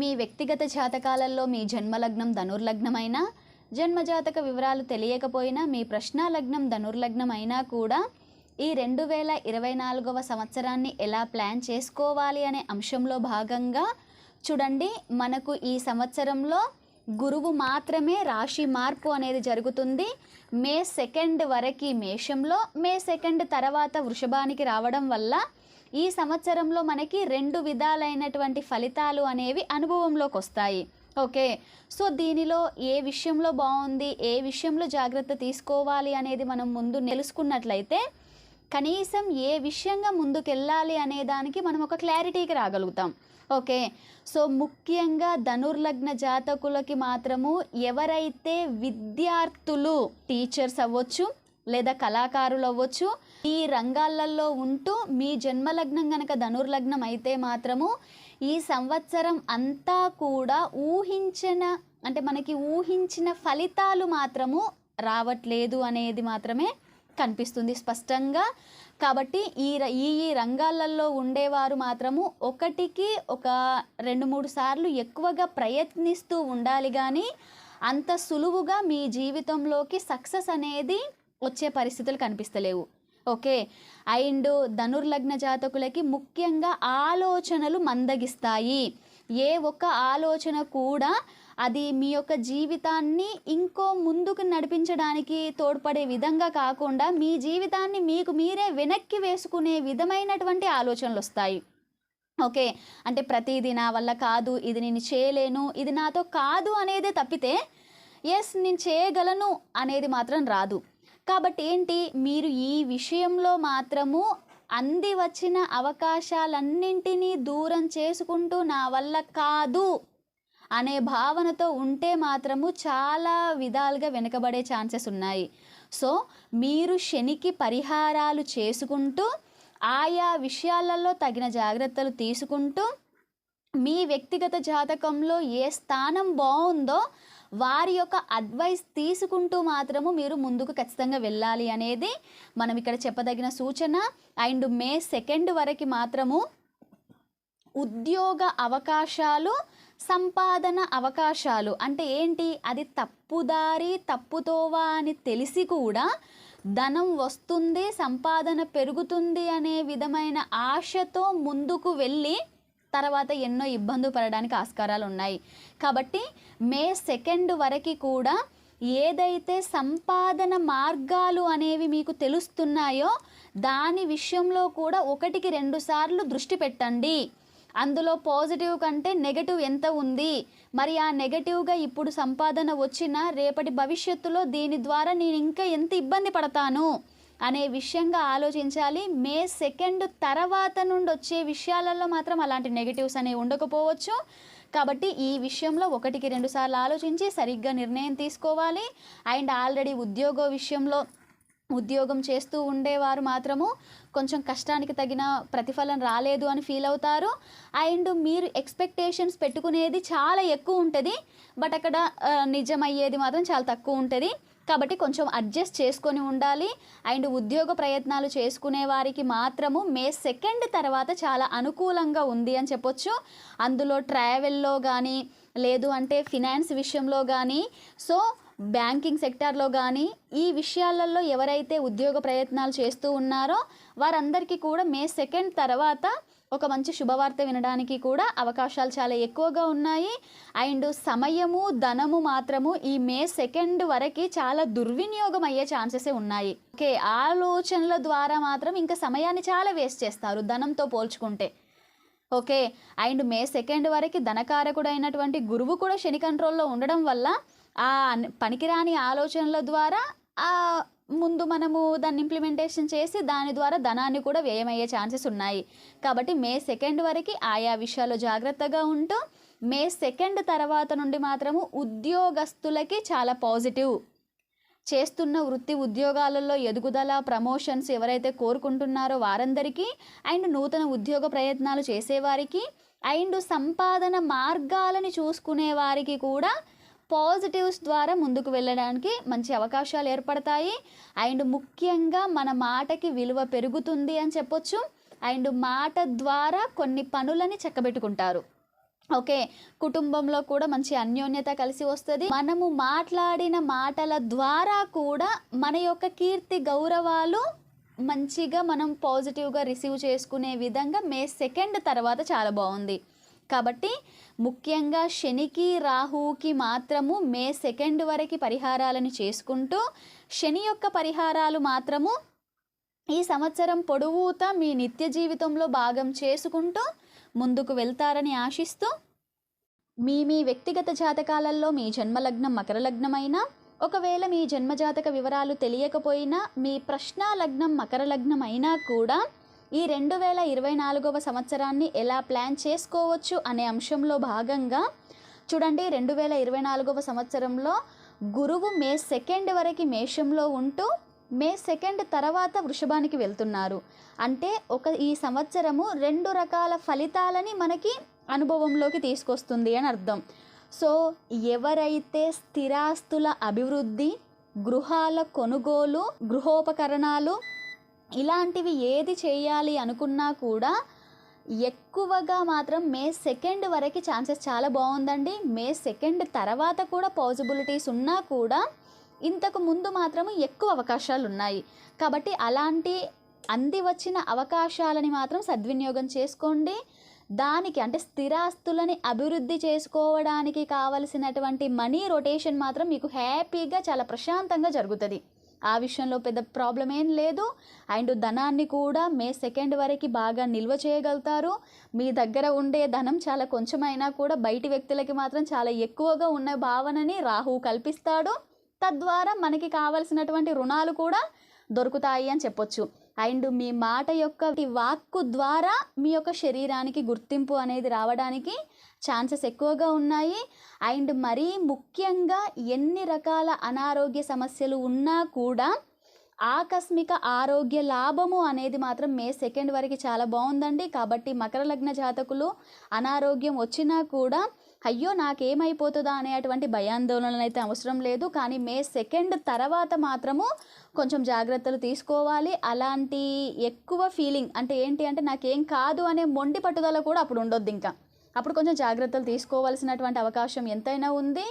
మీ వ్యక్తిగత జాతకాలలో మీ జన్మలగ్నం ధనుర్లగ్నమైనా జన్మజాతక వివరాలు తెలియకపోయినా మీ ప్రశ్న లగ్నం ధనుర్లగ్నం అయినా కూడా ఈ రెండు వేల ఇరవై నాలుగవ సంవత్సరాన్ని ఎలా ప్లాన్ చేసుకోవాలి అనే అంశంలో భాగంగా చూడండి. మనకు ఈ సంవత్సరంలో గురువు మాత్రమే రాశి మార్పు అనేది జరుగుతుంది. మే సెకండ్ వరకు మేషంలో మే సెకండ్ తర్వాత వృషభానికి రావడం వల్ల ఈ సంవత్సరంలో మనకి రెండు విధాలైనటువంటి ఫలితాలు అనేవి అనుభవంలోకి వస్తాయి. ఓకే? సో దీనిలో ఏ విషయంలో బాగుంది ఏ విషయంలో జాగ్రత్త తీసుకోవాలి అనేది మనం ముందు తెలుసుకున్నట్లయితే కనీసం ఏ విషయంగా ముందుకెళ్ళాలి అనే దానికి మనం ఒక క్లారిటీకి రాగలుగుతాం. ఓకే? సో ముఖ్యంగా ధనుర్లగ్న జాతకులకి మాత్రము ఎవరైతే విద్యార్థులు టీచర్స్ అవ్వచ్చు లేదా కళాకారులు అవ్వచ్చు ఈ రంగాలలో ఉంటూ మీ జన్మలగ్నం కనుక ధనుర్లగ్నం అయితే మాత్రము ఈ సంవత్సరం అంతా కూడా ఊహించిన అంటే మనకి ఊహించిన ఫలితాలు మాత్రము రావట్లేదు అనేది మాత్రమే కనిపిస్తుంది స్పష్టంగా. కాబట్టి ఈ ర- ఈ ఈ రంగాలలో ఉండేవారు మాత్రము ఒకటికి ఒక రెండు మూడు సార్లు ఎక్కువగా ప్రయత్నిస్తూ ఉండాలి కానీ అంత సులువుగా మీ జీవితంలోకి సక్సెస్ అనేది వచ్చే పరిస్థితులు కనిపిస్తలేవు. ఓకే? అండ్ ధనుర్లగ్న జాతకులకి ముఖ్యంగా ఆలోచనలు మందగిస్తాయి. ఏ ఒక్క ఆలోచన కూడా అది మీ యొక్క జీవితాన్ని ఇంకో ముందుకు నడిపించడానికి తోడ్పడే విధంగా కాకుండా మీ జీవితాన్ని మీకు మీరే వెనక్కి వేసుకునే విధమైనటువంటి ఆలోచనలు వస్తాయి. ఓకే? అంటే ప్రతిదీ నా వల్ల కాదు ఇది నేను చేయలేను ఇది నాతో కాదు అనేది తప్పితే ఎస్ నేను చేయగలను అనేది మాత్రం రాదు. కాబట్టి ఏంటి? మీరు ఈ విషయంలో మాత్రము అంది వచ్చిన అవకాశాలన్నింటినీ దూరం చేసుకుంటూ నా వల్ల కాదు అనే భావనతో ఉంటే మాత్రము చాలా విధాలుగా వెనుకబడే ఛాన్సెస్ ఉన్నాయి. సో మీరు శనికి పరిహారాలు చేసుకుంటూ ఆయా విషయాలలో తగిన జాగ్రత్తలు తీసుకుంటూ మీ వ్యక్తిగత జాతకంలో ఏ స్థానం బాగుందో వారి యొక్క అడ్వైస్ తీసుకుంటూ మాత్రము మీరు ముందుకు ఖచ్చితంగా వెళ్ళాలి అనేది మనం ఇక్కడ చెప్పదగిన సూచన. అండ్ మే సెకండ్ వరకు మాత్రము ఉద్యోగ అవకాశాలు సంపాదన అవకాశాలు అంటే ఏంటి? అది తప్పుదారి తప్పుతోవా అని తెలిసి కూడా ధనం వస్తుంది సంపాదన పెరుగుతుంది అనే విధమైన ఆశతో ముందుకు వెళ్ళి తర్వాత ఎన్నో ఇబ్బందులు పడడానికి ఆస్కారాలు ఉన్నాయి. కాబట్టి మే సెకండ్ వరకు కూడా ఏదైతే సంపాదన మార్గాలు అనేవి మీకు తెలుస్తున్నాయో దాని విషయంలో కూడా ఒకటికి రెండు సార్లు దృష్టి పెట్టండి. అందులో పాజిటివ్ కంటే నెగటివ్ ఎంత ఉంది? మరి ఆ నెగటివ్గా ఇప్పుడు సంపాదన వచ్చినా రేపటి భవిష్యత్తులో దీని ద్వారా నేను ఇంకా ఎంత ఇబ్బంది పడతాను? అనే విషయంగా ఆలోచించాలి. మే సెకండ్ తర్వాత నుండి వచ్చే విషయాలలో మాత్రం అలాంటి నెగటివ్స్ అనేవి ఉండకపోవచ్చు. కాబట్టి ఈ విషయంలో ఒకటికి రెండు సార్లు ఆలోచించి సరిగ్గా నిర్ణయం తీసుకోవాలి. అండ్ ఆల్రెడీ ఉద్యోగ విషయంలో ఉద్యోగం చేస్తూ ఉండేవారు మాత్రము కొంచెం కష్టానికి తగిన ప్రతిఫలం రాలేదు అని ఫీల్ అవుతారు. అండ్ మీరు ఎక్స్పెక్టేషన్స్ పెట్టుకునేది చాలా ఎక్కువ ఉంటుంది. బట్ అక్కడ నిజమయ్యేది మాత్రం చాలా తక్కువ ఉంటుంది. కాబట్టి కొంచెం అడ్జస్ట్ చేసుకొని ఉండాలి. అండ్ ఉద్యోగ ప్రయత్నాలు చేసుకునే వారికి మాత్రము మే సెకండ్ తర్వాత చాలా అనుకూలంగా ఉంది అని చెప్పొచ్చు. అందులో ట్రావెల్లో కానీ లేదు అంటే ఫినాన్స్ విషయంలో కానీ సో బ్యాంకింగ్ సెక్టార్లో కానీ ఈ విషయాలలో ఎవరైతే ఉద్యోగ ప్రయత్నాలు చేస్తూ ఉన్నారో వారందరికీ కూడా మే సెకండ్ తర్వాత ఒక మంచి శుభవార్త వినడానికి కూడా అవకాశాలు చాలా ఎక్కువగా ఉన్నాయి. అండ్ సమయము ధనము మాత్రము ఈ మే సెకండ్ వరకు చాలా దుర్వినియోగం అయ్యే ఛాన్సెస్ ఉన్నాయి. ఓకే ఆలోచనల ద్వారా మాత్రం ఇంకా సమయాన్ని చాలా వేస్ట్ చేస్తారు ధనంతో పోల్చుకుంటే. ఓకే అండ్ మే సెకండ్ వరకు ధనకారకుడైనటువంటి గురువు కూడా శని కంట్రోల్లో ఉండడం వల్ల ఆ పనికిరాని ఆలోచనల ద్వారా ఆ ముందు మనము దాన్ని ఇంప్లిమెంటేషన్ చేసి దాని ద్వారా ధనాన్ని కూడా వ్యయమయ్యే ఛాన్సెస్ ఉన్నాయి. కాబట్టి మే సెకండ్ వరకు ఆయా విషయాల్లో జాగ్రత్తగా ఉంటూ మే సెకండ్ తర్వాత నుండి మాత్రము ఉద్యోగస్తులకి చాలా పాజిటివ్ చేస్తున్న వృత్తి ఉద్యోగాలలో ఎదుగుదల ప్రమోషన్స్ ఎవరైతే కోరుకుంటున్నారో వారందరికీ అండ్ నూతన ఉద్యోగ ప్రయత్నాలు చేసేవారికి అండ్ సంపాదన మార్గాలని చూసుకునే వారికి కూడా పాజిటివ్స్ ద్వారా ముందుకు వెళ్ళడానికి మంచి అవకాశాలు ఏర్పడతాయి. అండ్ ముఖ్యంగా మన మాటకి విలువ పెరుగుతుంది అని చెప్పొచ్చు. అండ్ మాట ద్వారా కొన్ని పనులని చక్కబెట్టుకుంటారు. ఓకే కుటుంబంలో కూడా మంచి అన్యోన్యత కలిసి వస్తుంది. మనము మాట్లాడిన మాటల ద్వారా కూడా మన యొక్క కీర్తి గౌరవాలు మంచిగా మనం పాజిటివ్గా రిసీవ్ చేసుకునే విధంగా మే సెకండ్ తర్వాత చాలా బాగుంది. కాబట్టి ముఖ్యంగా శనికి రాహుకి మాత్రము మే సెకండ్ వరకు పరిహారాలను చేసుకుంటూ శని యొక్క పరిహారాలు మాత్రము ఈ సంవత్సరం పొడవుతా మీ నిత్య జీవితంలో భాగం చేసుకుంటూ ముందుకు వెళ్తారని ఆశిస్తూ మీ మీ వ్యక్తిగత జాతకాలలో మీ జన్మలగ్నం మకర లగ్నమైనా ఒకవేళ మీ జన్మజాతక వివరాలు తెలియకపోయినా మీ ప్రశ్న లగ్నం మకర లగ్నం అయినా కూడా ఈ రెండు వేల ఇరవై నాలుగవ సంవత్సరాన్ని ఎలా ప్లాన్ చేసుకోవచ్చు అనే అంశంలో భాగంగా చూడండి రెండు వేల ఇరవై నాలుగవ సంవత్సరంలో గురువు మే సెకండ్ వరకు మేషంలో ఉంటూ మే సెకండ్ తర్వాత వృషభానికి వెళ్తున్నారు. అంటే ఒక ఈ సంవత్సరము రెండు రకాల ఫలితాలని మనకి అనుభవంలోకి తీసుకొస్తుంది అని అర్థం. సో ఎవరైతే స్థిరాస్తుల అభివృద్ధి గృహాల కొనుగోలు గృహోపకరణాలు ఇలాంటివి ఏది చేయాలి అనుకున్నా కూడా ఎక్కువగా మాత్రం మే సెకండ్ వరకు ఛాన్సెస్ చాలా బాగుందండి. మే సెకండ్ తర్వాత కూడా పాజిబిలిటీస్ ఉన్నా కూడా ఇంతకు ముందు మాత్రము ఎక్కువ అవకాశాలు ఉన్నాయి. కాబట్టి అలాంటి అంది వచ్చిన అవకాశాలని మాత్రం సద్వినియోగం చేసుకోండి. దానికి అంటే స్థిరాస్తులని అభివృద్ధి చేసుకోవడానికి కావలసినటువంటి మనీ రొటేషన్ మాత్రం మీకు హ్యాపీగా చాలా ప్రశాంతంగా జరుగుతుంది. ఆ విషయంలో పెద్ద ప్రాబ్లం ఏం లేదు. అండ్ ధనాన్ని కూడా మే సెకండ్ వరకు బాగా నిల్వ చేయగలుగుతారు. మీ దగ్గర ఉండే ధనం చాలా కొంచెమైనా కూడా బయటి వ్యక్తులకి మాత్రం చాలా ఎక్కువగా ఉన్న భావనని రాహు కల్పిస్తాడు. తద్వారా మనకి కావలసినటువంటి రుణాలు కూడా దొరుకుతాయి అని చెప్పొచ్చు. అండ్ మీ మాట యొక్క వాక్కు ద్వారా మీ యొక్క శరీరానికి గుర్తింపు అనేది రావడానికి ఛాన్సెస్ ఎక్కువగా ఉన్నాయి. అండ్ మరీ ముఖ్యంగా ఎన్ని రకాల అనారోగ్య సమస్యలు ఉన్నా కూడా ఆకస్మిక ఆరోగ్య లాభము అనేది మాత్రం మే సెకండ్ వరకు చాలా బాగుందండి. కాబట్టి మకర లగ్న జాతకులు అనారోగ్యం వచ్చినా కూడా అయ్యో నాకేమైపోతుందా అనేటువంటి భయాందోళనలు అయితే అవసరం లేదు. కానీ మే సెకండ్ తర్వాత మాత్రము కొంచెం జాగ్రత్తలు తీసుకోవాలి. అలాంటి ఎక్కువ ఫీలింగ్ అంటే ఏంటి అంటే నాకేం కాదు అనే మొండి పట్టుదల కూడా అప్పుడు ఉండొద్దు ఇంకా. అప్పుడు కొంచెం జాగ్రత్తలు తీసుకోవాల్సినటువంటి అవకాశం ఎంతైనా ఉంది.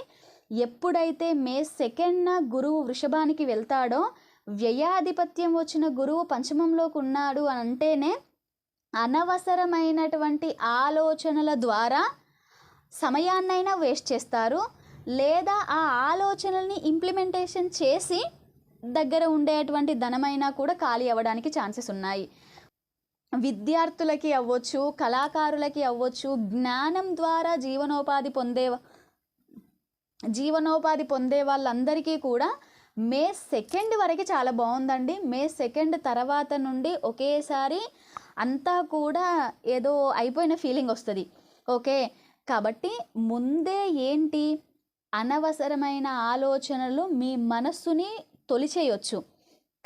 ఎప్పుడైతే మే సెకండ్న గురువు వృషభానికి వెళ్తాడో వ్యయాధిపత్యం వచ్చిన గురువు పంచమంలోకి ఉన్నాడు అని అంటేనే అనవసరమైనటువంటి ఆలోచనల ద్వారా సమయాన్నైనా వేస్ట్ చేస్తారు. లేదా ఆ ఆలోచనల్ని ఇంప్లిమెంటేషన్ చేసి దగ్గర ఉండేటువంటి ధనమైనా కూడా ఖాళీ అవ్వడానికి ఛాన్సెస్ ఉన్నాయి. విద్యార్థులకి అవ్వచ్చు కళాకారులకి అవ్వచ్చు జ్ఞానం ద్వారా జీవనోపాధి పొందే జీవనోపాధి పొందే వాళ్ళందరికీ కూడా మే సెకండ్ వరకు చాలా బాగుందండి. మే సెకండ్ తర్వాత నుండి ఒకేసారి అంతా కూడా ఏదో అయిపోయిన ఫీలింగ్ వస్తుంది. ఓకే? కాబట్టి ముందే ఏంటి? అనవసరమైన ఆలోచనలు మీ మనస్సుని తొలిచేయొచ్చు.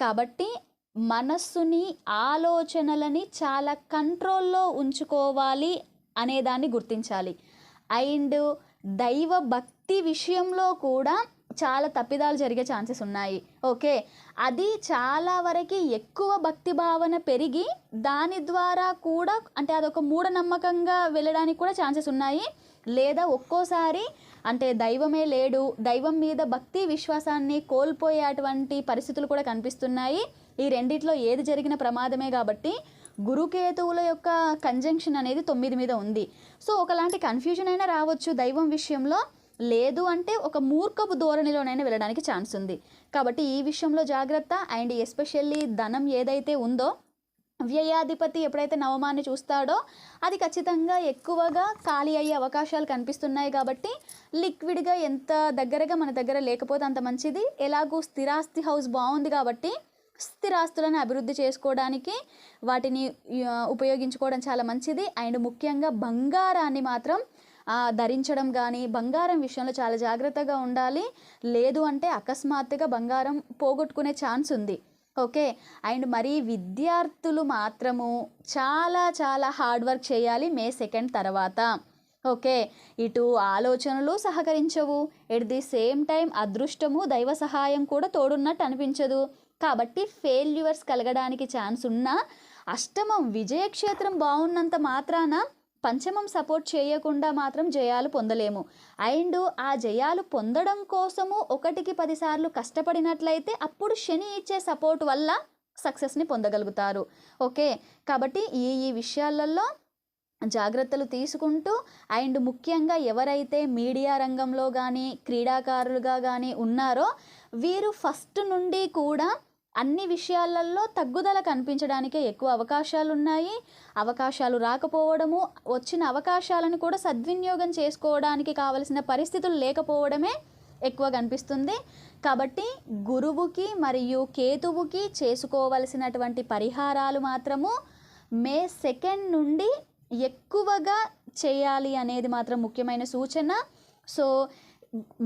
కాబట్టి మనస్సుని ఆలోచనలని చాలా కంట్రోల్లో ఉంచుకోవాలి అనేదాన్ని గుర్తించాలి. అండ్ దైవ భక్తి విషయంలో కూడా చాలా తప్పిదాలు జరిగే ఛాన్సెస్ ఉన్నాయి. ఓకే? అది చాలా వరకు ఎక్కువ భక్తి భావన పెరిగి దాని ద్వారా కూడా అంటే అదొక మూఢనమ్మకంగా వెళ్ళడానికి కూడా ఛాన్సెస్ ఉన్నాయి. లేదా ఒక్కోసారి అంటే దైవమే లేడు దైవం మీద భక్తి విశ్వాసాన్ని కోల్పోయేటువంటి పరిస్థితులు కూడా కనిపిస్తున్నాయి. ఈ రెండిట్లో ఏది జరిగిన ప్రమాదమే కాబట్టి గురుకేతువుల యొక్క కంజంక్షన్ అనేది తొమ్మిది మీద ఉంది. సో ఒకలాంటి కన్ఫ్యూజన్ అయినా రావచ్చు. దైవం విషయంలో లేదు అంటే ఒక మూర్ఖపు ధోరణిలోనైనా వెళ్ళడానికి ఛాన్స్ ఉంది. కాబట్టి ఈ విషయంలో జాగ్రత్త. అండ్ ఎస్పెషల్లీ ధనం ఏదైతే ఉందో వ్యయాధిపతి ఎప్పుడైతే నవమాన్ని చూస్తాడో అది ఖచ్చితంగా ఎక్కువగా ఖాళీ అయ్యే అవకాశాలు కనిపిస్తున్నాయి కాబట్టి లిక్విడ్గా ఎంత దగ్గరగా మన దగ్గర లేకపోతే అంత మంచిది. ఎలాగూ స్థిరాస్తి హౌస్ బాగుంది కాబట్టి స్థిరాస్తులను అభివృద్ధి చేసుకోవడానికి వాటిని ఉపయోగించుకోవడం చాలా మంచిది. అండ్ ముఖ్యంగా బంగారాన్ని మాత్రం ధరించడం కానీ బంగారం విషయంలో చాలా జాగ్రత్తగా ఉండాలి. లేదు అంటే అకస్మాత్తుగా బంగారం పోగొట్టుకునే ఛాన్స్ ఉంది. ఓకే? అండ్ మరి విద్యార్థులు మాత్రము చాలా చాలా హార్డ్ వర్క్ చేయాలి మే సెకండ్ తర్వాత. ఓకే? ఇటు ఆలోచనలు సహకరించవు. ఎట్ ది సేమ్ టైం అదృష్టము దైవ సహాయం కూడా తోడున్నట్టు అనిపించదు. కాబట్టి ఫెయిల్యూర్స్ కలగడానికి ఛాన్స్ ఉన్నా అష్టమం విజయక్షేత్రం బాగున్నంత మాత్రాన పంచమం సపోర్ట్ చేయకుండా మాత్రం జయాలు పొందలేము. అండ్ ఆ జయాలు పొందడం కోసము ఒకటికి పదిసార్లు కష్టపడినట్లయితే అప్పుడు శని ఇచ్చే సపోర్ట్ వల్ల సక్సెస్ని పొందగలుగుతారు. ఓకే? కాబట్టి ఈ ఈ విషయాలలో జాగ్రత్తలు తీసుకుంటూ అండ్ ముఖ్యంగా ఎవరైతే మీడియా రంగంలో కానీ క్రీడాకారులుగా కానీ ఉన్నారో వీరు ఫస్ట్ నుండి కూడా అన్ని విషయాలలో తగ్గుదల కనిపించడానికే ఎక్కువ అవకాశాలు ఉన్నాయి అవకాశాలు రాకపోవడము వచ్చిన అవకాశాలను కూడా సద్వినియోగం చేసుకోవడానికి కావలసిన పరిస్థితులు లేకపోవడమే ఎక్కువ కనిపిస్తుంది. కాబట్టి గురువుకి మరియు కేతువుకి చేసుకోవలసినటువంటి పరిహారాలు మాత్రము మే సెకండ్ నుండి ఎక్కువగా చేయాలి అనేది మాత్రం ముఖ్యమైన సూచన. సో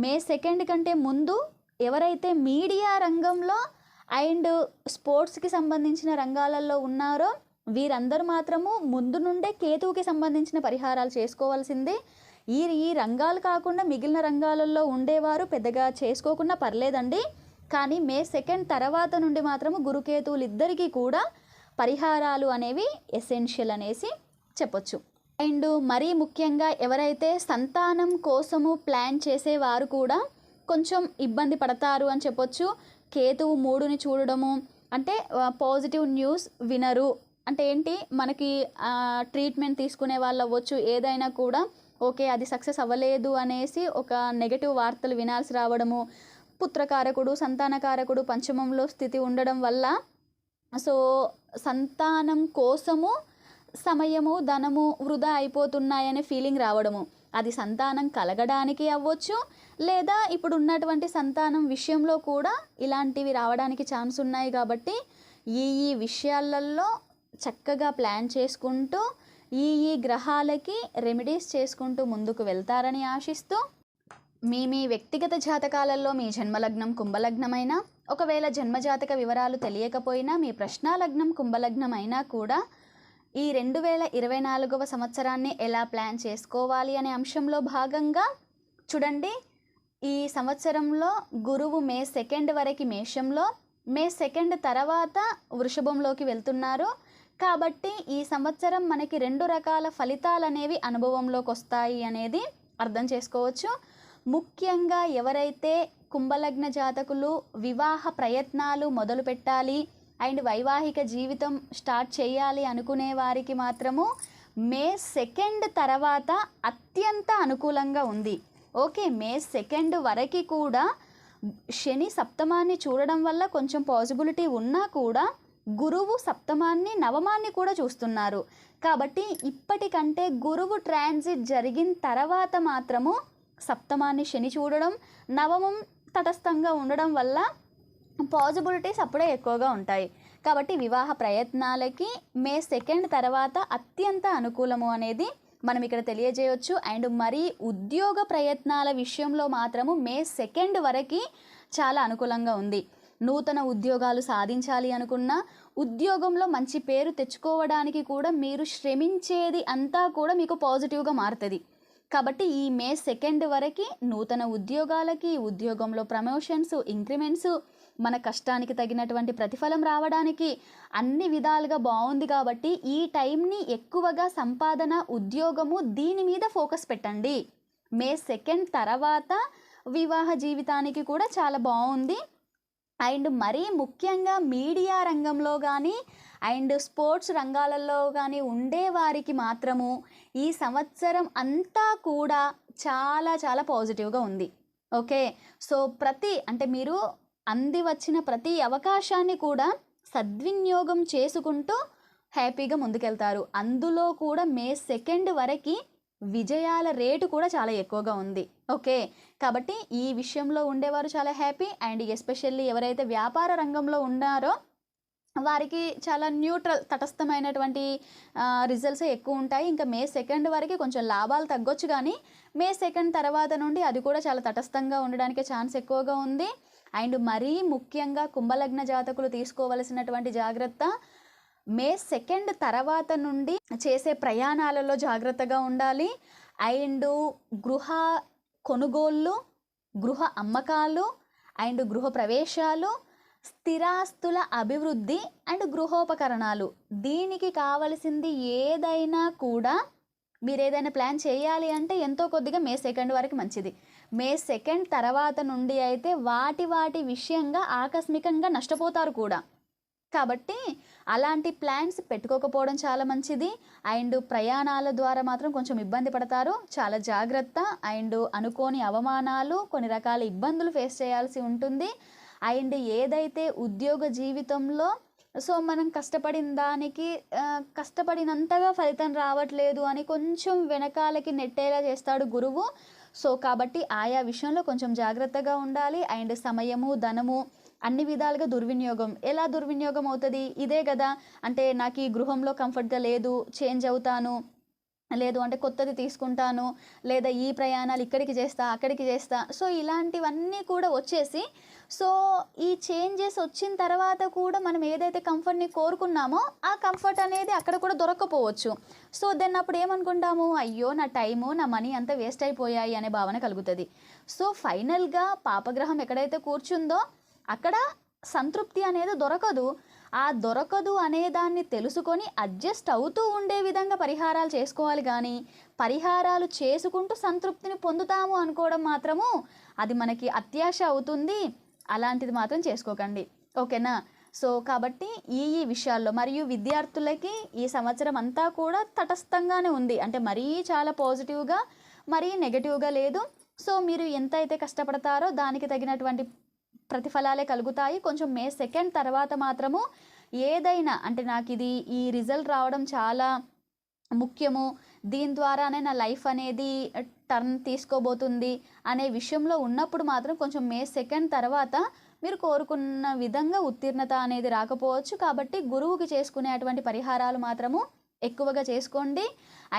మే సెకండ్ కంటే ముందు ఎవరైతే మీడియా రంగంలో అండ్ స్పోర్ట్స్కి సంబంధించిన రంగాలలో ఉన్నారో వీరందరూ మాత్రము ముందు నుండే కేతువుకి సంబంధించిన పరిహారాలు చేసుకోవాల్సిందే. ఈ ఈ రంగాలు కాకుండా మిగిలిన రంగాలలో ఉండేవారు పెద్దగా చేసుకోకుండా పర్లేదండి. కానీ మే సెకండ్ తర్వాత నుండి మాత్రము గురుకేతువులు ఇద్దరికీ కూడా పరిహారాలు అనేవి ఎసెన్షియల్ అనేసి చెప్పొచ్చు. అండ్ మరీ ముఖ్యంగా ఎవరైతే సంతానం కోసము ప్లాన్ చేసేవారు కూడా కొంచెం ఇబ్బంది పడతారు అని చెప్పొచ్చు. కేతువు మూడుని చూడడము. అంటే పాజిటివ్ న్యూస్ వినరు. అంటే ఏంటి? మనకి ట్రీట్మెంట్ తీసుకునే వాళ్ళు అవ్వచ్చు. ఏదైనా కూడా ఓకే అది సక్సెస్ అవ్వలేదు అనేసి ఒక నెగటివ్ వార్తలు వినాల్సి రావడము. పుత్రకారకుడు సంతానకారకుడు పంచమంలో స్థితి ఉండడం వల్ల సో సంతానం కోసము సమయము ధనము వృధా అయిపోతున్నాయనే ఫీలింగ్ రావడము. అది సంతానం కలగడానికి అవ్వచ్చు లేదా ఇప్పుడు ఉన్నటువంటి సంతానం విషయంలో కూడా ఇలాంటివి రావడానికి ఛాన్స్ ఉన్నాయి కాబట్టి ఈ ఈ విషయాలలో చక్కగా ప్లాన్ చేసుకుంటూ ఈ ఈ గ్రహాలకి రెమెడీస్ చేసుకుంటూ ముందుకు వెళ్తారని ఆశిస్తూ మీ మీ వ్యక్తిగత జాతకాలలో మీ జన్మలగ్నం కుంభలగ్నమైన ఒకవేళ జన్మజాతక వివరాలు తెలియకపోయినా మీ ప్రశ్నాలగ్నం కుంభలగ్నం అయినా కూడా ఈ రెండు వేల ఇరవై నాలుగవ సంవత్సరాన్ని ఎలా ప్లాన్ చేసుకోవాలి అనే అంశంలో భాగంగా చూడండి. ఈ సంవత్సరంలో గురువు మే సెకండ్ వరకు మేషంలో మే సెకండ్ తర్వాత వృషభంలోకి వెళ్తున్నారు. కాబట్టి ఈ సంవత్సరం మనకి రెండు రకాల ఫలితాలు అనేవి అనుభవంలోకి వస్తాయి అనేది అర్థం చేసుకోవచ్చు. ముఖ్యంగా ఎవరైతే కుంభలగ్న జాతకులు వివాహ ప్రయత్నాలు మొదలు పెట్టాలి అండ్ వైవాహిక జీవితం స్టార్ట్ చేయాలి అనుకునే వారికి మాత్రము మే సెకండ్ తర్వాత అత్యంత అనుకూలంగా ఉంది. ఓకే మే సెకండ్ వరకు కూడా శని సప్తమాన్ని చూడడం వల్ల కొంచెం పాసిబిలిటీ ఉన్నా కూడా గురువు సప్తమాన్ని నవమాన్ని కూడా చూస్తున్నారు. కాబట్టి ఇప్పటికంటే గురువు ట్రాన్సిట్ జరిగిన తర్వాత మాత్రము సప్తమాన్ని శని చూడడం నవమం తటస్థంగా ఉండడం వల్ల పాజిబిలిటీస్ అప్పుడే ఎక్కువగా ఉంటాయి. కాబట్టి వివాహ ప్రయత్నాలకి మే సెకండ్ తర్వాత అత్యంత అనుకూలము అనేది మనం ఇక్కడ తెలియజేయవచ్చు అండ్ మరి ఉద్యోగ ప్రయత్నాల విషయంలో మాత్రము మే సెకండ్ వరకు చాలా అనుకూలంగా ఉంది. నూతన ఉద్యోగాలు సాధించాలి అనుకున్న ఉద్యోగంలో మంచి పేరు తెచ్చుకోవడానికి కూడా మీరు శ్రమించేది అంతా కూడా మీకు పాజిటివ్గా మారుతుంది. కాబట్టి ఈ మే సెకండ్ వరకు నూతన ఉద్యోగాలకి ఉద్యోగంలో ప్రమోషన్స్ ఇంక్రిమెంట్స్ మన కష్టానికి తగినటువంటి ప్రతిఫలం రావడానికి అన్ని విధాలుగా బాగుంది కాబట్టి ఈ టైంని ఎక్కువగా సంపాదన ఉద్యోగము దీని మీద ఫోకస్ పెట్టండి. మే సెకండ్ తర్వాత వివాహ జీవితానికి కూడా చాలా బాగుంది. అండ్ మరీ ముఖ్యంగా మీడియా రంగంలో కానీ అండ్ స్పోర్ట్స్ రంగాలలో కానీ ఉండే వారికి మాత్రము ఈ సంవత్సరం అంతా కూడా చాలా చాలా పాజిటివ్గా ఉంది. ఓకే? సో ప్రతి అంటే మీరు అంది వచ్చిన ప్రతి అవకాశాన్ని కూడా సద్వినియోగం చేసుకుంటూ హ్యాపీగా ముందుకెళ్తారు. అందులో కూడా మే సెకండ్ వరకు విజయాల రేటు కూడా చాలా ఎక్కువగా ఉంది. ఓకే? కాబట్టి ఈ విషయంలో ఉండేవారు చాలా హ్యాపీ. అండ్ ఎస్పెషల్లీ ఎవరైతే వ్యాపార రంగంలో ఉన్నారో వారికి చాలా న్యూట్రల్ తటస్థమైనటువంటి రిజల్ట్స్ ఎక్కువ ఉంటాయి. ఇంకా మే సెకండ్ వరకు కొంచెం లాభాలు తగ్గొచ్చు కానీ మే సెకండ్ తర్వాత నుండి అది కూడా చాలా తటస్థంగా ఉండడానికి ఛాన్స్ ఎక్కువగా ఉంది. అండ్ మరీ ముఖ్యంగా కుంభలగ్న జాతకులు తీసుకోవలసినటువంటి జాగ్రత్త మే సెకండ్ తర్వాత నుండి చేసే ప్రయాణాలలో జాగ్రత్తగా ఉండాలి. అండ్ గృహ కొనుగోళ్ళు గృహ అమ్మకాలు అండ్ గృహ ప్రవేశాలు స్థిరాస్తుల అభివృద్ధి అండ్ గృహోపకరణాలు. దీనికి కావలసింది ఏదైనా కూడా మీరు ఏదైనా ప్లాన్ చేయాలి అంటే ఎంతో కొద్దిగా మే సెకండ్ వరకు మంచిది. మే సెకండ్ తర్వాత నుండి అయితే వాటి వాటి విషయంగా ఆకస్మికంగా నష్టపోతారు కూడా. కాబట్టి అలాంటి ప్లాన్స్ పెట్టుకోకపోవడం చాలా మంచిది. అండ్ ప్రయాణాల ద్వారా మాత్రం కొంచెం ఇబ్బంది పడతారు. చాలా జాగ్రత్త. అండ్ అనుకోని అవమానాలు కొన్ని రకాల ఇబ్బందులు ఫేస్ చేయాల్సి ఉంటుంది. అండ్ ఏదైతే ఉద్యోగ జీవితంలో సో మనం కష్టపడిన దానికి కష్టపడినంతగా ఫలితం రావట్లేదు అని కొంచెం వెనకాలకి నెట్టేలా చేస్తాడు గురువు. సో కాబట్టి ఆయా విషయంలో కొంచెం జాగ్రత్తగా ఉండాలి. అండ్ సమయము ధనము అన్ని విధాలుగా దుర్వినియోగం. ఎలా దుర్వినియోగం అవుతుంది? ఇదే కదా. అంటే నాకు ఈ గృహంలో కంఫర్ట్గా లేదు చేంజ్ అవుతాను. లేదు అంటే కొత్తది తీసుకుంటాను లేదా ఈ ప్రయాణాలు ఇక్కడికి చేస్తా అక్కడికి చేస్తా. సో ఇలాంటివన్నీ కూడా వచ్చేసి సో ఈ చేంజెస్ వచ్చిన తర్వాత కూడా మనం ఏదైతే కంఫర్ట్ని కోరుకున్నామో ఆ కంఫర్ట్ అనేది అక్కడ కూడా దొరకపోవచ్చు సో దెన్ అప్పుడు ఏమనుకుంటాము? అయ్యో నా టైము నా మనీ అంతా వేస్ట్ అయిపోయాయి అనే భావన కలుగుతుంది. సో ఫైనల్గా పాపగ్రహం ఎక్కడైతే కూర్చుందో అక్కడ సంతృప్తి అనేది దొరకదు. ఆ దొరకదు అనే దాన్ని తెలుసుకొని అడ్జస్ట్ అవుతూ ఉండే విధంగా పరిహారాలు చేసుకోవాలి కానీ పరిహారాలు చేసుకుంటూ సంతృప్తిని పొందుతాము అనుకోవడం మాత్రము అది మనకి అత్యాశ అవుతుంది. అలాంటిది మాత్రం చేసుకోకండి. ఓకేనా? సో కాబట్టి ఈ ఈ విషయాల్లో మరియు విద్యార్థులకి ఈ సంవత్సరం అంతా కూడా తటస్థంగానే ఉంది. అంటే మరీ చాలా పాజిటివ్గా మరీ నెగటివ్గా లేదు. సో మీరు ఎంత అయితే కష్టపడతారో దానికి తగినటువంటి ప్రతిఫలాలే కలుగుతాయి. కొంచెం మే సెకండ్ తర్వాత మాత్రము ఏదైనా అంటే నాకు ఇది ఈ రిజల్ట్ రావడం చాలా ముఖ్యము. దీని ద్వారానే నా లైఫ్ అనేది టర్న్ తీసుకోబోతుంది అనే విషయంలో ఉన్నప్పుడు మాత్రం కొంచెం మే సెకండ్ తర్వాత మీరు కోరుకున్న విధంగా ఉత్తీర్ణత అనేది రాకపోవచ్చు. కాబట్టి గురువుకి చేసుకునే అటువంటి పరిహారాలు మాత్రము ఎక్కువగా చేసుకోండి.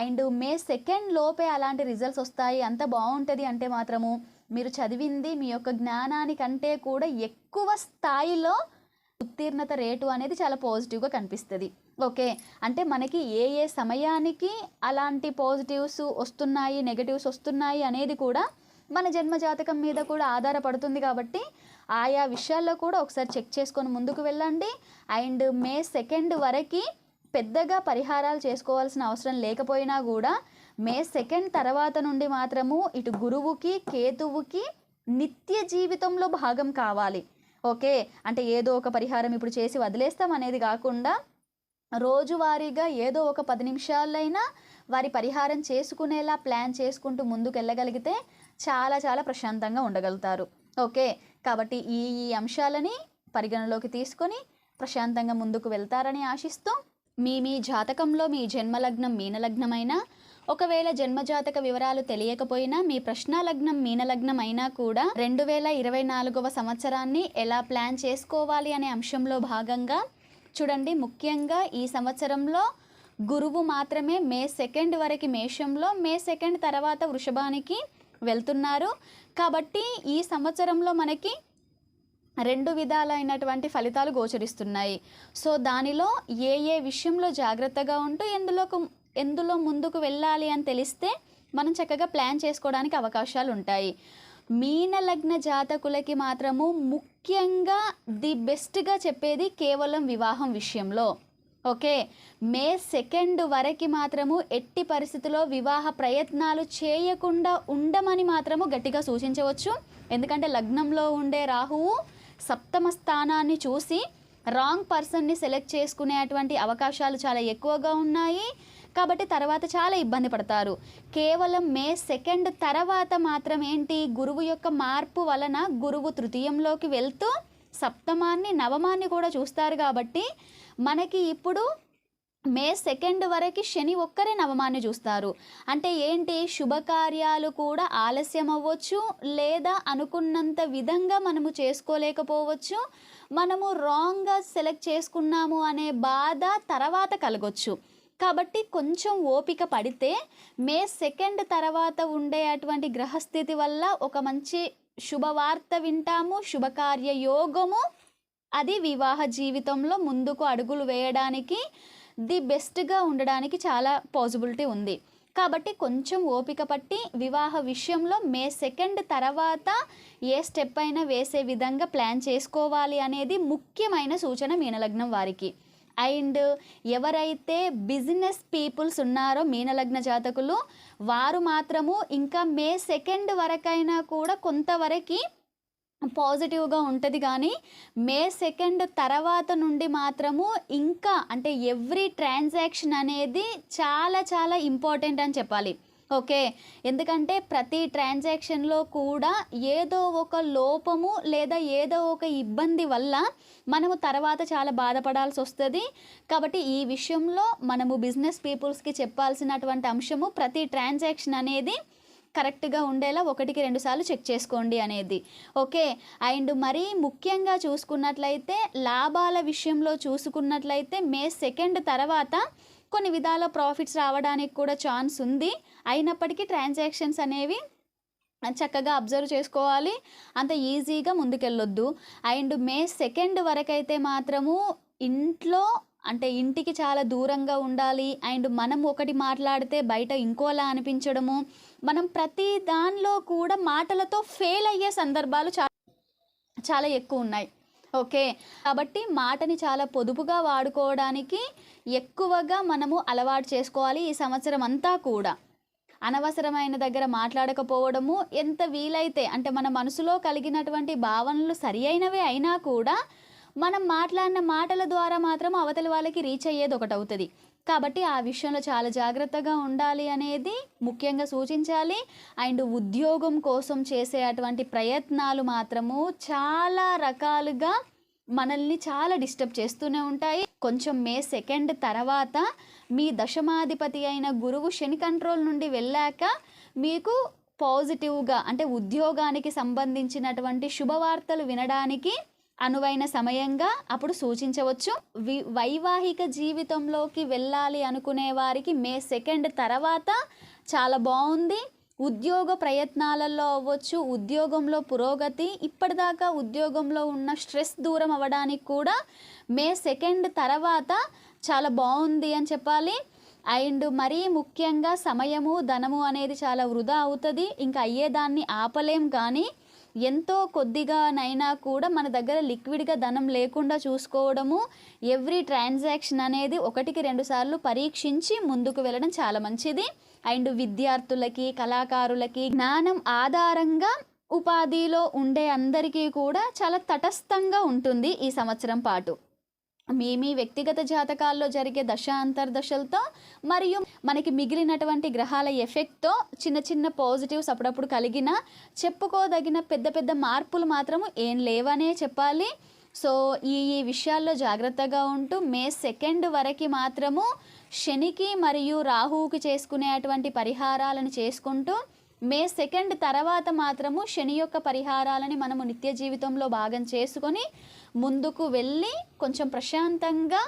అండ్ మే సెకండ్ లోపే అలాంటి రిజల్ట్స్ వస్తాయి. అంత బాగుంటుంది అంటే మాత్రము మీరు చదివింది మీ యొక్క జ్ఞానానికంటే కూడా ఎక్కువ స్థాయిలో ఉత్తీర్ణత రేటు అనేది చాలా పాజిటివ్గా కనిపిస్తుంది. ఓకే? అంటే మనకి ఏ ఏ సమయానికి అలాంటి పాజిటివ్స్ వస్తున్నాయి నెగటివ్స్ వస్తున్నాయి అనేది కూడా మన జన్మ జాతకం మీద కూడా ఆధారపడుతుంది కాబట్టి ఆయా విషయాల్లో కూడా ఒకసారి చెక్ చేసుకొని ముందుకు వెళ్ళండి. అండ్ మే సెకండ్ వరకు పెద్దగా పరిహారాలు చేసుకోవాల్సిన అవసరం లేకపోయినా కూడా మే సెకండ్ తర్వాత నుండి మాత్రము ఇటు గురువుకి కేతువుకి నిత్య జీవితంలో భాగం కావాలి. ఓకే? అంటే ఏదో ఒక పరిహారం ఇప్పుడు చేసి వదిలేస్తాం అనేది కాకుండా రోజువారీగా ఏదో ఒక పది నిమిషాలైనా వారి పరిహారం చేసుకునేలా ప్లాన్ చేసుకుంటూ ముందుకు వెళ్ళగలిగితే చాలా చాలా ప్రశాంతంగా ఉండగలుగుతారు. ఓకే? కాబట్టి ఈ ఈ అంశాలని పరిగణలోకి తీసుకొని ప్రశాంతంగా ముందుకు వెళ్తారని ఆశిస్తూ మీ మీ జాతకంలో మీ జన్మలగ్నం మీనలగ్నమైనా ఒకవేళ జన్మజాతక వివరాలు తెలియకపోయినా మీ ప్రశ్న లగ్నం మీనలగ్నం అయినా కూడా రెండు వేల ఇరవై నాలుగవ సంవత్సరాన్ని ఎలా ప్లాన్ చేసుకోవాలి అనే అంశంలో భాగంగా చూడండి. ముఖ్యంగా ఈ సంవత్సరంలో గురువు మాత్రమే మే సెకండ్ వరకు మేషంలో మే సెకండ్ తర్వాత వృషభానికి వెళ్తున్నారు. కాబట్టి ఈ సంవత్సరంలో మనకి రెండు విధాలైనటువంటి ఫలితాలు గోచరిస్తున్నాయి. సో దానిలో ఏ ఏ విషయంలో జాగ్రత్తగా ఉంటూ ఎందులో ఎందులో ముందుకు వెళ్ళాలి అని తెలిస్తే మనం చక్కగా ప్లాన్ చేసుకోవడానికి అవకాశాలు ఉంటాయి. మీన లగ్న జాతకులకి మాత్రము ముఖ్యంగా ది బెస్ట్గా చెప్పేది కేవలం వివాహం విషయంలో. ఓకే? మే సెకండ్ వరకు మాత్రము ఎట్టి పరిస్థితిలో వివాహ ప్రయత్నాలు చేయకుండా ఉండమని మాత్రము గట్టిగా సూచించవచ్చు. ఎందుకంటే లగ్నంలో ఉండే రాహువు సప్తమ స్థానాన్ని చూసి రాంగ్ పర్సన్ని సెలెక్ట్ చేసుకునేటువంటి అవకాశాలు చాలా ఎక్కువగా ఉన్నాయి. కాబట్టి తర్వాత చాలా ఇబ్బంది పడతారు. కేవలం మే సెకండ్ తర్వాత మాత్రం ఏంటి? గురువు యొక్క మార్పు వలన గురువు తృతీయంలోకి వెళ్తూ సప్తమాన్ని నవమాన్ని కూడా చూస్తారు కాబట్టి మనకి ఇప్పుడు మే సెకండ్ వరకు శని ఒక్కరే నవమాన్ని చూస్తారు. అంటే ఏంటి? శుభకార్యాలు కూడా ఆలస్యం అవ్వచ్చు లేదా అనుకున్నంత విధంగా మనము చేసుకోలేకపోవచ్చు. మనము రాంగ్గా సెలెక్ట్ చేసుకున్నాము అనే బాధ తర్వాత కలగొచ్చు. కాబట్టి కొంచెం ఓపిక పడితే మే సెకండ్ తర్వాత ఉండే అటువంటి గ్రహస్థితి వల్ల ఒక మంచి శుభవార్త వింటాము శుభకార్య యోగము. అది వివాహ జీవితంలో ముందుకు అడుగులు వేయడానికి ది బెస్ట్గా ఉండడానికి చాలా పాసిబిలిటీ ఉంది. కాబట్టి కొంచెం ఓపిక పట్టి వివాహ విషయంలో మే సెకండ్ తర్వాత ఏ స్టెప్ అయినా వేసే విధంగా ప్లాన్ చేసుకోవాలి అనేది ముఖ్యమైన సూచన మీనలగ్నం వారికి. అండ్ ఎవరైతే బిజినెస్ పీపుల్స్ ఉన్నారో మీనలగ్న జాతకులు వారు మాత్రము ఇంకా మే సెకండ్ వరకైనా కూడా కొంతవరకు పాజిటివ్గా ఉంటుంది. కానీ మే సెకండ్ తర్వాత నుండి మాత్రము ఇంకా అంటే ఎవ్రీ ట్రాన్సాక్షన్ అనేది చాలా చాలా ఇంపార్టెంట్ అని చెప్పాలి. ఓకే. ఎందుకంటే ప్రతి ట్రాన్సాక్షన్లో కూడా ఏదో ఒక లోపము లేదా ఏదో ఒక ఇబ్బంది వల్ల మనము తర్వాత చాలా బాధపడాల్సి వస్తుంది. కాబట్టి ఈ విషయంలో మనము బిజినెస్ పీపుల్స్కి చెప్పాల్సినటువంటి అంశము ప్రతి ట్రాన్సాక్షన్ అనేది కరెక్ట్గా ఉండేలా ఒకటికి రెండు సార్లు చెక్ చేసుకోండి అనేది. ఓకే. అండ్ మరీ ముఖ్యంగా చూసుకున్నట్లయితే లాభాల విషయంలో చూసుకున్నట్లయితే మే సెకండ్ తర్వాత కొన్ని విధాల ప్రాఫిట్స్ రావడానికి కూడా ఛాన్స్ ఉంది. అయినప్పటికీ ట్రాన్సాక్షన్స్ అనేవి చక్కగా అబ్జర్వ్ చేసుకోవాలి. అంత ఈజీగా ముందుకెళ్ళొద్దు. అండ్ మే సెకండ్ వరకైతే మాత్రము ఇంట్లో అంటే ఇంటికి చాలా దూరంగా ఉండాలి. అండ్ మనం ఒకటి మాట్లాడితే బయట ఇంకోలా అనిపించడము. మనం ప్రతి దానిలో కూడా మాటలతో ఫెయిల్ అయ్యే సందర్భాలు చాలా చాలా ఎక్కువ ఉన్నాయి. ఓకే. కాబట్టి మాటని చాలా పొదుపుగా వాడుకోవడానికి ఎక్కువగా మనము అలవాటు చేసుకోవాలి ఈ సంవత్సరం అంతా కూడా. అనవసరమైన దగ్గర మాట్లాడకపోవడము ఎంత వీలైతే అంటే మన మనసులో కలిగినటువంటి భావనలు సరి అయినవే అయినా కూడా మనం మాట్లాడిన మాటల ద్వారా మాత్రం అవతలి వాళ్ళకి రీచ్ అయ్యేది ఒకటి అవుతుంది కాబట్టి ఆ విషయంలో చాలా జాగ్రత్తగా ఉండాలి అనేది ముఖ్యంగా సూచించాలి. అండ్ ఉద్యోగం కోసం చేసే అటువంటి ప్రయత్నాలు మాత్రము చాలా రకాలుగా మనల్ని చాలా డిస్టర్బ్ చేస్తూనే ఉంటాయి. కొంచెం మే సెకండ్ తర్వాత మీ దశమాధిపతి అయిన గురువు శని కంట్రోల్ నుండి వెళ్ళాక మీకు పాజిటివ్గా అంటే ఉద్యోగానికి సంబంధించినటువంటి శుభవార్తలు వినడానికి అనువైన సమయంగా అప్పుడు సూచించవచ్చు. వి వైవాహిక జీవితంలోకి వెళ్ళాలి అనుకునే వారికి మే సెకండ్ తర్వాత చాలా బాగుంది. ఉద్యోగ ప్రయత్నాలలో అవ్వచ్చు ఉద్యోగంలో పురోగతి ఇప్పటిదాకా ఉద్యోగంలో ఉన్న స్ట్రెస్ దూరం అవ్వడానికి కూడా మే సెకండ్ తర్వాత చాలా బాగుంది అని చెప్పాలి. అండ్ మరీ ముఖ్యంగా సమయము ధనము అనేది చాలా వృధా అవుతుంది. ఇంకా అయ్యేదాన్ని ఆపలేం కానీ ఎంతో కొద్దిగానైనా కూడా మన దగ్గర లిక్విడ్గా ధనం లేకుండా చూసుకోవడము ఎవ్రీ ట్రాన్సాక్షన్ అనేది ఒకటికి రెండు సార్లు పరీక్షించి ముందుకు వెళ్ళడం చాలా మంచిది. అండ్ విద్యార్థులకి కళాకారులకి జ్ఞానం ఆధారంగా ఉపాధిలో ఉండే అందరికీ కూడా చాలా తటస్థంగా ఉంటుంది ఈ సంవత్సరం పాటు. మీ మీ వ్యక్తిగత జాతకాల్లో జరిగే దశ అంతర్దశలతో మరియు మనకి మిగిలినటువంటి గ్రహాల ఎఫెక్ట్తో చిన్న చిన్న పాజిటివ్స్ అప్పుడప్పుడు కలిగిన చెప్పుకోదగిన పెద్ద పెద్ద మార్పులు మాత్రము ఏం లేవనే చెప్పాలి. సో ఈ ఈ విషయాల్లో జాగ్రత్తగా ఉంటూ మే సెకండ్ వరకు మాత్రము శనికి మరియు రాహువుకి చేసుకునేటువంటి పరిహారాలను చేసుకుంటూ మే సెకండ్ తర్వాత మాత్రము శని యొక్క పరిహారాలని మనము నిత్య జీవితంలో భాగం చేసుకొని ముందుకు వెళ్ళి కొంచెం ప్రశాంతంగా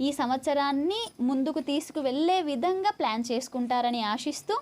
ఈ సంవత్సరాన్ని ముందుకు తీసుకువెళ్ళే విధంగా ప్లాన్ చేసుకుంటారని ఆశిస్తూ